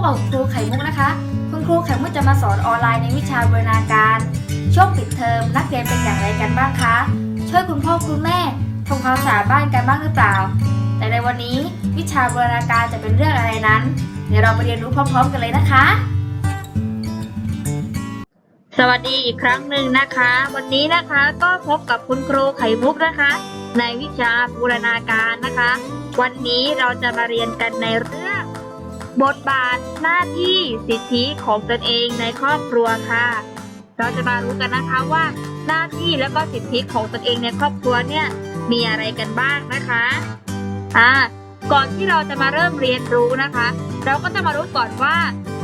บกับครูไข่มุกนะคะ คุณครูไข่มุกจะมาสอนออนไลน์ในวิชาบูรณาการ ช่วงปิดเทอมนักเรียนเป็นอย่างไรกันบ้างคะ ช่วยคุณพ่อคุณแม่ทำความสะอาดบ้านกันบ้างหรือเปล่า แต่ในวันนี้วิชาบูรณาการจะเป็นเรื่องอะไรนั้น เดี๋ยวเราไปเรียนรู้พร้อม ๆ กันเลยนะคะ สวัสดีอีกครั้งหนึ่งนะคะ วันนี้นะคะก็พบกับคุณครูไข่มุกนะคะ ในวิชาบูรณาการนะคะ วันนี้เราจะมาเรียนกันในเรื่อง บทบาทหน้าที่สิทธิของตนเองในครอบครัวค่ะ เราจะมารู้กันนะคะว่าหน้าที่และก็สิทธิของตนเองในครอบครัวเนี่ยมีอะไรกันบ้างนะคะอ่าก่อนที่เราจะมาเริ่มเรียนรู้นะคะ เราก็จะมารู้ก่อนว่า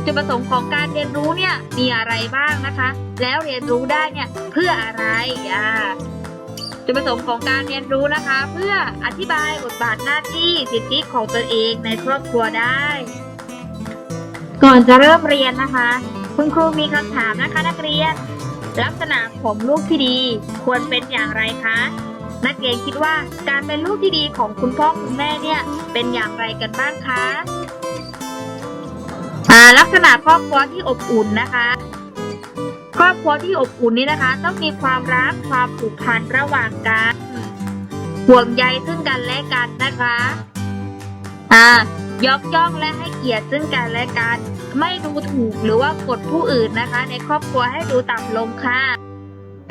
จุดประสงค์ของการเรียนรู้เนี่ยมีอะไรบ้างนะคะ แล้วเรียนรู้ได้เนี่ยเพื่ออะไรอ่าจุดประสงค์ของการเรียนรู้นะคะ เพื่ออธิบายบทบาทหน้าที่สิทธิของตนเองในครอบครัวได้ ก่อนจะเริ่มเรียนนะคะ คุณครูมีคำถามนะคะนักเรียน ลักษณะของลูกที่ดีควรเป็นอย่างไรคะ นักเรียนคิดว่าการเป็นลูกที่ดีของคุณพ่อคุณแม่เนี่ยเป็นอย่างไรกันบ้างคะอ่าลักษณะครอบครัวที่อบอุ่นนะคะ ครอบครัวที่อบอุ่นนี้นะคะ ต้องมีความรักความผูกพันระหว่างกันห่วงใยซึ่งกันและกันนะคะ อ่า ยกย่องและให้เกียรติซึ่งกันและกัน ไม่ดูถูกหรือว่ากดผู้อื่นนะคะ ในครอบครัวให้ดูต่ำลงค่ะ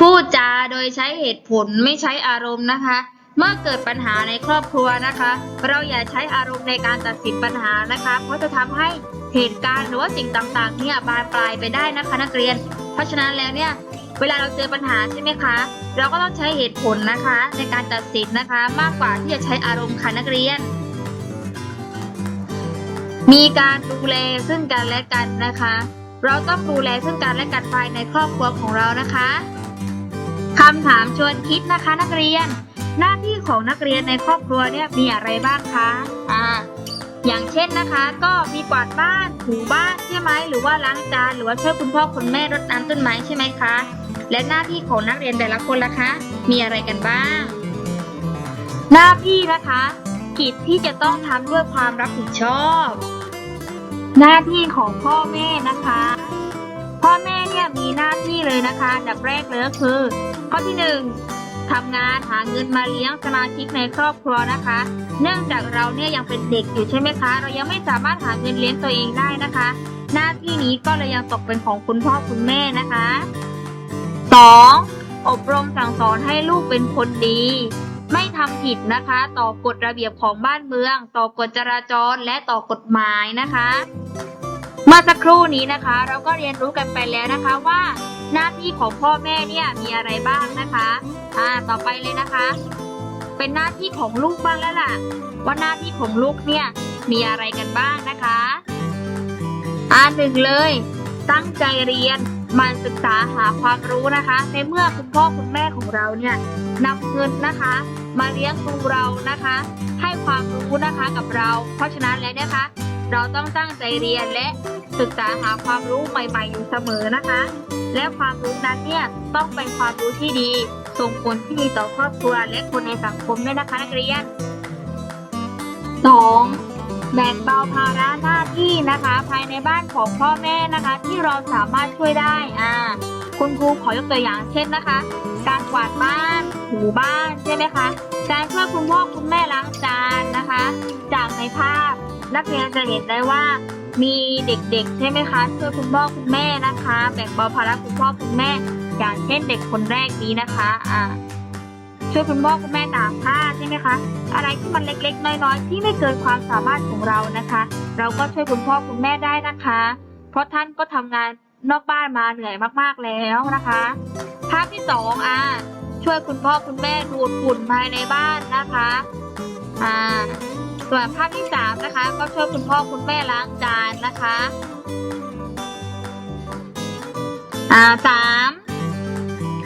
พูดจาโดยใช้เหตุผลไม่ใช้อารมณ์นะคะ เมื่อเกิดปัญหาในครอบครัวนะคะ เราอย่าใช้อารมณ์ในการตัดสินปัญหานะคะ เพราะจะทำให้เหตุการณ์หรือว่าสิ่งต่างๆเนี่ยบานปลายไปได้นะคะนักเรียน เพราะฉะนั้นแล้วเนี่ยเวลาเราเจอปัญหาใช่ไหมคะ เราก็ต้องใช้เหตุผลนะคะ ในการตัดสินนะคะ มากกว่าที่จะใช้อารมณ์ค่ะนักเรียน มีการดูแลซึ่งกันและกันนะคะ เราต้องดูแลซึ่งกันและกันภายในครอบครัวของเรานะคะคำถามชวนคิดนะคะนักเรียน หน้าที่ของนักเรียนในครอบครัวเนี่ยมีอะไรบ้างคะอ่าอย่างเช่นนะคะ ก็มีกวาดบ้านถูบ้านใช่ไหมหรือว่าล้างจานหรือว่าช่วยคุณพ่อคุณแม่รดน้ำต้นไม้ใช่ไหมคะ และหน้าที่ของนักเรียนแต่ละคนล่ะคะ มีอะไรกันบ้าง หน้าที่นะคะ กิจที่จะต้องทำด้วยความรับผิดชอบ หน้าที่ของพ่อแม่นะคะ พ่อแม่เนี่ยมีหน้าที่เลยนะคะดับแรกเลยคือ ข้อที่หนึ่งทำงานหาเงินมาเลี้ยงสมาชิกในครอบครัวนะคะ เนื่องจากเราเนี่ยยังเป็นเด็กอยู่ใช่ไหมคะ เรายังไม่สามารถหาเงินเลี้ยงตัวเองได้นะคะ หน้าที่นี้ก็เลยยังตกเป็นของคุณพ่อคุณแม่นะคะ 2. อบรมสั่งสอนให้ลูกเป็นคนดี ไม่ทำผิดนะคะ ต่อกฎระเบียบของบ้านเมือง ต่อกฎจราจรและต่อกฎหมายนะคะ เมื่อสักครู่นี้นะคะ เราก็เรียนรู้กันไปแล้วนะคะว่า หน้าที่ของพ่อแม่เนี่ยมีอะไรบ้างนะคะอ่าต่อไปเลยนะคะ เป็นหน้าที่ของลูกบ้างแล้วล่ะ ว่าหน้าที่ของลูกเนี่ยมีอะไรกันบ้างนะคะอ่าหนึ่งเลย ตั้งใจเรียนมันศึกษาหาความรู้นะคะ ในเมื่อคุณพ่อคุณแม่ของเราเนี่ย นำเงินนะคะ มาเลี้ยงดูเรานะคะ ให้ความรู้นะคะกับเรา เพราะฉะนั้นแล้วเนี่ยนะคะ เราต้องตั้งใจเรียนและศึกษาหาความรู้ใหม่ๆอยู่เสมอนะคะ และความรู้นั้นเนี่ยต้องเป็นความรู้ที่ดี ส่งผลที่ดีต่อครอบครัวและคนในสังคมด้วยนะคะนักเรียน 2. แบ่งเบาภาระหน้าที่นะคะ ภายในบ้านของพ่อแม่นะคะ ที่เราสามารถช่วยได้อ่าคุณครูขอยกตัวอย่างเช่นนะคะ การกวาดบ้าน ถูบ้านใช่ไหมคะ การช่วยคุณพ่อคุณแม่ล้างจานนะคะ จากในภาพนักเรียนจะเห็นได้ว่ามีเด็กๆ ใช่ไหมคะ ช่วยคุณพ่อคุณแม่นะคะแบ่งเบาภาระคุณพ่อคุณแม่ อย่างเช่นเด็กคนแรกนี้นะคะอ่าช่วยคุณพ่อคุณแม่ตากผ้าใช่ไหมคะ อะไรที่มันเล็กๆ น้อยๆ ที่ไม่เกินความสามารถของเรานะคะ เราก็ช่วยคุณพ่อคุณแม่ได้นะคะ เพราะท่านก็ทำงานนอกบ้านมาเหนื่อยมากๆแล้วนะคะ ภาพที่สองอ่า ช่วยคุณพ่อคุณแม่ดูดฝุ่นภายในบ้านนะคะอ่าส่วนภาพที่สามนะคะ ก็ช่วยคุณพ่อคุณแม่ล้างจานนะคะอ่าสาม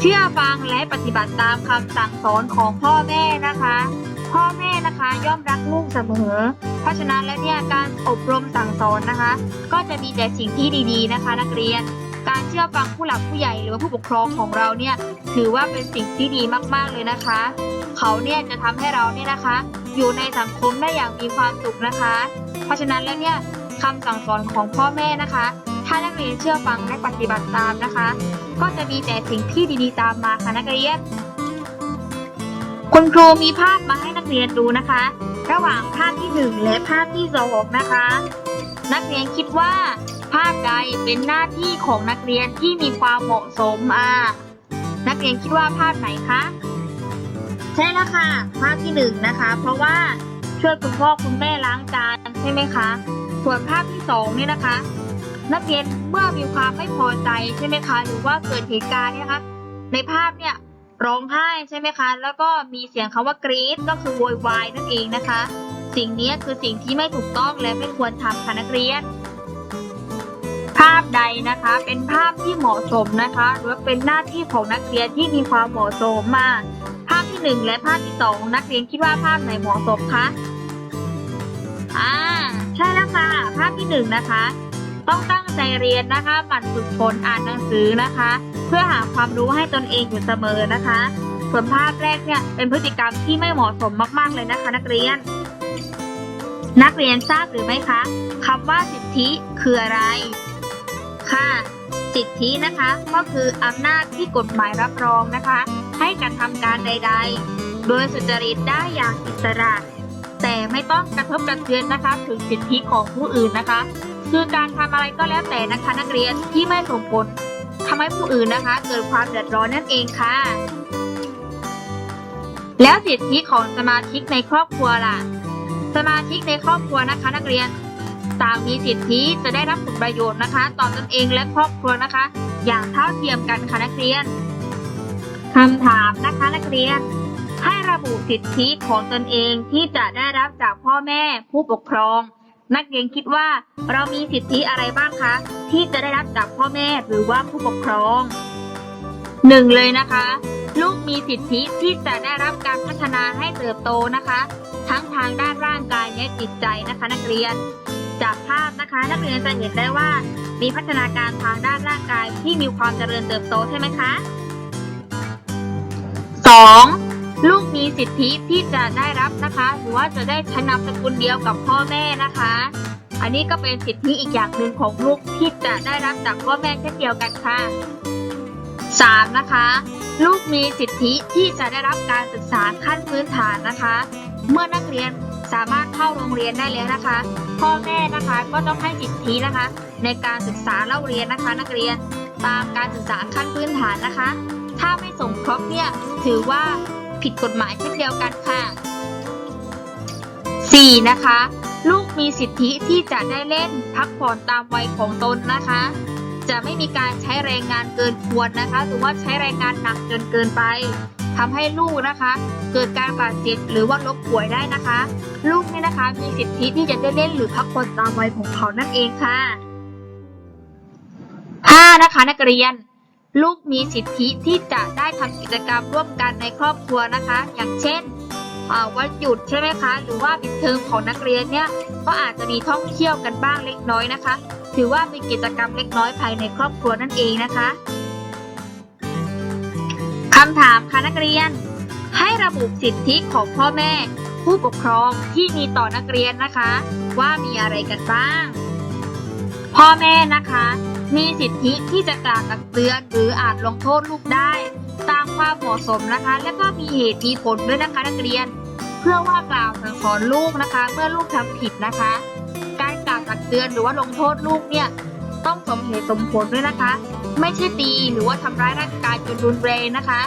เชื่อฟังและปฏิบัติตามคำสั่งสอนของพ่อแม่นะคะ พ่อแม่นะคะย่อมรักลูกเสมอ เพราะฉะนั้นแล้วเนี่ยการอบรมสั่งสอนนะคะ ก็จะมีแต่สิ่งที่ดีๆนะคะ นักเรียน การเชื่อฟังผู้หลักผู้ใหญ่หรือว่าผู้ปกครองของเราเนี่ยถือว่าเป็นสิ่งที่ดีมากๆเลยนะคะ เขาเนี่ยจะทำให้เราเนี่ยนะคะ อยู่ในสังคมได้อย่างมีความสุขนะคะ เพราะฉะนั้นแล้วเนี่ยคำสั่งสอนของพ่อแม่นะคะ ถ้านักเรียนเชื่อฟังและปฏิบัติตามนะคะ ก็จะมีแต่สิ่งที่ดีๆตามมาค่ะนักเรียนคุณครูมีภาพมาให้นักเรียนดูนะคะ ระหว่างภาพที่หนึ่งและภาพที่สองนะคะ นักเรียนคิดว่า ภาพใดเป็นหน้าที่ของนักเรียนที่มีความเหมาะสมอะนักเรียนคิดว่าภาพไหนคะใช่แล้วค่ะ ภาพที่หนึ่งนะคะ เพราะว่าช่วยคุณพ่อคุณแม่ล้างจานใช่ไหมคะ ส่วนภาพที่สองเนี่ยนะคะ นักเรียนเมื่อมีความไม่พอใจใช่ไหมคะ หรือว่าเกิดเหตุการณ์เนี่ยนะคะในภาพเนี่ยร้องไห้ใช่ไหมคะ แล้วก็มีเสียงคำว่ากรี๊ดก็คือโวยวายนั่นเองนะคะ สิ่งนี้คือสิ่งที่ไม่ถูกต้องและไม่ควรทำค่ะนักเรียน ภาพใดนะคะเป็นภาพที่เหมาะสมนะคะ หรือว่าเป็นหน้าที่ของนักเรียนที่มีความเหมาะสมมาภาพที่หนึ่งและภาพที่สองนักเรียนคิดว่าภาพไหนเหมาะสมคะอ่าใช่แล้วค่ะภาพที่หนึ่งนะคะ ต้องตั้งใจเรียนนะคะหมั่นฝึกฝนอ่านหนังสือนะคะ เพื่อหาความรู้ให้ตนเองอยู่เสมอนะคะ ส่วนภาพแรกเนี่ยเป็นพฤติกรรมที่ไม่เหมาะสมมากๆเลยนะคะ นักเรียน นักเรียนทราบหรือไม่คะคำว่าสิทธิคืออะไร ค่ะสิทธินะคะก็คืออำนาจที่กฎหมายรับรองนะคะ ให้กระทำการใด ๆ โดยสุจริตได้อย่างอิสระ แต่ไม่ต้องกระทบกระเทือนนะคะถึงสิทธิของผู้อื่นนะคะ คือการทำอะไรก็แล้วแต่นะคะนักเรียนที่ไม่ส่งผลทำให้ผู้อื่นนะคะ เกิดความเดือดร้อนนั่นเองค่ะ แล้วสิทธิของสมาชิกในครอบครัวล่ะ สมาชิกในครอบครัวนะคะ นักเรียน ต่างมีสิทธิจะได้รับผลประโยชน์นะคะต่อตนเองและครอบครัวนะคะ อย่างเท่าเทียมกันค่ะนักเรียนคำถามนะคะนักเรียน ให้ระบุสิทธิของตนเองที่จะได้รับจากพ่อแม่ผู้ปกครอง นักเรียนคิดว่าเรามีสิทธิอะไรบ้างคะที่จะได้รับจากพ่อแม่หรือว่าผู้ปกครองหนึ่งเลยนะคะ ลูกมีสิทธิที่จะได้รับการพัฒนาให้เติบโตนะคะ ทั้งทางด้านร่างกายและจิตใจนะคะ นักเรียน จากภาพนะคะ นักเรียนจะเห็นได้ว่ามีพัฒนาการทางด้านร่างกายที่มีความเจริญเติบโตใช่ไหมคะ 2. ลูกมีสิทธิที่จะได้รับนะคะ หรือว่าจะได้ใช้นามสกุลเดียวกับพ่อแม่นะคะ อันนี้ก็เป็นสิทธิอีกอย่างหนึ่งของลูกที่จะได้รับจากพ่อแม่เช่นเดียวกันค่ะ 3. นะคะ ลูกมีสิทธิที่จะได้รับการศึกษาขั้นพื้นฐานนะคะ เมื่อนักเรียน สามารถเข้าโรงเรียนได้แล้วนะคะ พ่อแม่นะคะก็ต้องให้สิทธินะคะ ในการศึกษาเล่าเรียนนะคะ นักเรียนตามการศึกษาขั้นพื้นฐานนะคะ ถ้าไม่ส่งครบเนี่ยถือว่าผิดกฎหมายเช่นเดียวกันค่ะ 4. นะคะ ลูกมีสิทธิที่จะได้เล่นพักผ่อนตามวัยของตนนะคะ จะไม่มีการใช้แรงงานเกินควรนะคะหรือว่าใช้แรงงานหนักจนเกินไป ทำให้ลูกนะคะ เกิดการบาดเจ็บหรือว่าลบป่วยได้นะคะ ลูกเนี่ยนะคะมีสิทธิที่จะได้เล่นหรือพักผ่อนตามวัยของเขานั่นเองค่ะ 5. นะคะนักเรียน ลูกมีสิทธิที่จะได้ทำกิจกรรมร่วมกันในครอบครัวนะคะ อย่างเช่นวันหยุดใช่ไหมคะ หรือว่าปิดเทอมของนักเรียนเนี่ยก็อาจจะมีท่องเที่ยวกันบ้างเล็กน้อยนะคะ ถือว่าเป็นกิจกรรมเล็กน้อยภายในครอบครัวนั่นเองนะคะำถามค่ะนักเรียน ให้ระบุสิทธิของพ่อแม่ ผู้ปกครองที่มีต่อนักเรียนนะคะ ว่ามีอะไรกันบ้าง พ่อแม่นะคะ มีสิทธิที่จะกล่าวตักเตือนหรืออาจลงโทษลูกได้ ตามความเหมาะสมนะคะ และก็มีเหตุมีผลด้วยนะคะนักเรียน เพื่อว่ากล่าวสั่งสอนลูกนะคะ เมื่อลูกทำผิดนะคะ การกล่าวตักเตือนหรือว่าลงโทษลูกเนี่ย ต้องสมเหตุสมผลด้วยนะคะ ไม่ใช่ตีหรือว่าทำร้ายร่างกายจนรุนแรงนะคะ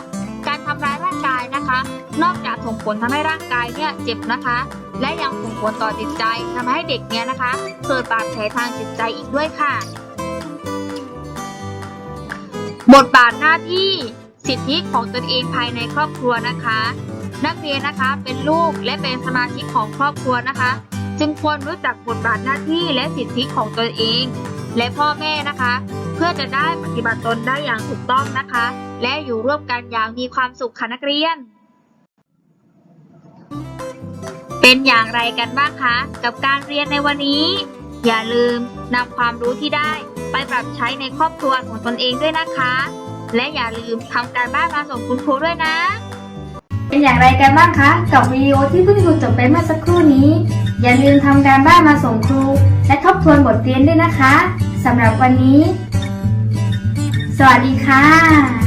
การทำร้ายร่างกายนะคะ นอกจากส่งผลทำให้ร่างกายเนี่ยเจ็บนะคะ และยังส่งผลต่อจิตใจทำให้เด็กเนี่ยนะคะเกิดบาดแผลทางจิตใจอีกด้วยค่ะ บทบาทหน้าที่สิทธิของตนเองภายในครอบครัวนะคะ นักเรียนนะคะเป็นลูกและเป็นสมาชิกของครอบครัวนะคะ จึงควรรู้จักบทบาทหน้าที่และสิทธิของตนเอง และพ่อแม่นะคะ เพื่อจะได้ปฏิบัติตนได้อย่างถูกต้องนะคะ และอยู่ร่วมกันอย่างมีความสุขค่ะนักเรียน เป็นอย่างไรกันบ้างคะ กับการเรียนในวันนี้ อย่าลืมนำความรู้ที่ได้ไปปรับใช้ในครอบครัวของตนเองด้วยนะคะ และอย่าลืมทำการบ้านมาส่งคุณครูด้วยนะเป็นอย่างไรกันบ้างคะ กับวิดีโอที่เพิ่งดูจบไปเมื่อสักครู่นี้ อย่าลืมทำการบ้านมาส่งครู และทบทวนบทเรียนด้วยนะคะสำหรับวันนี้ สวัสดีค่ะ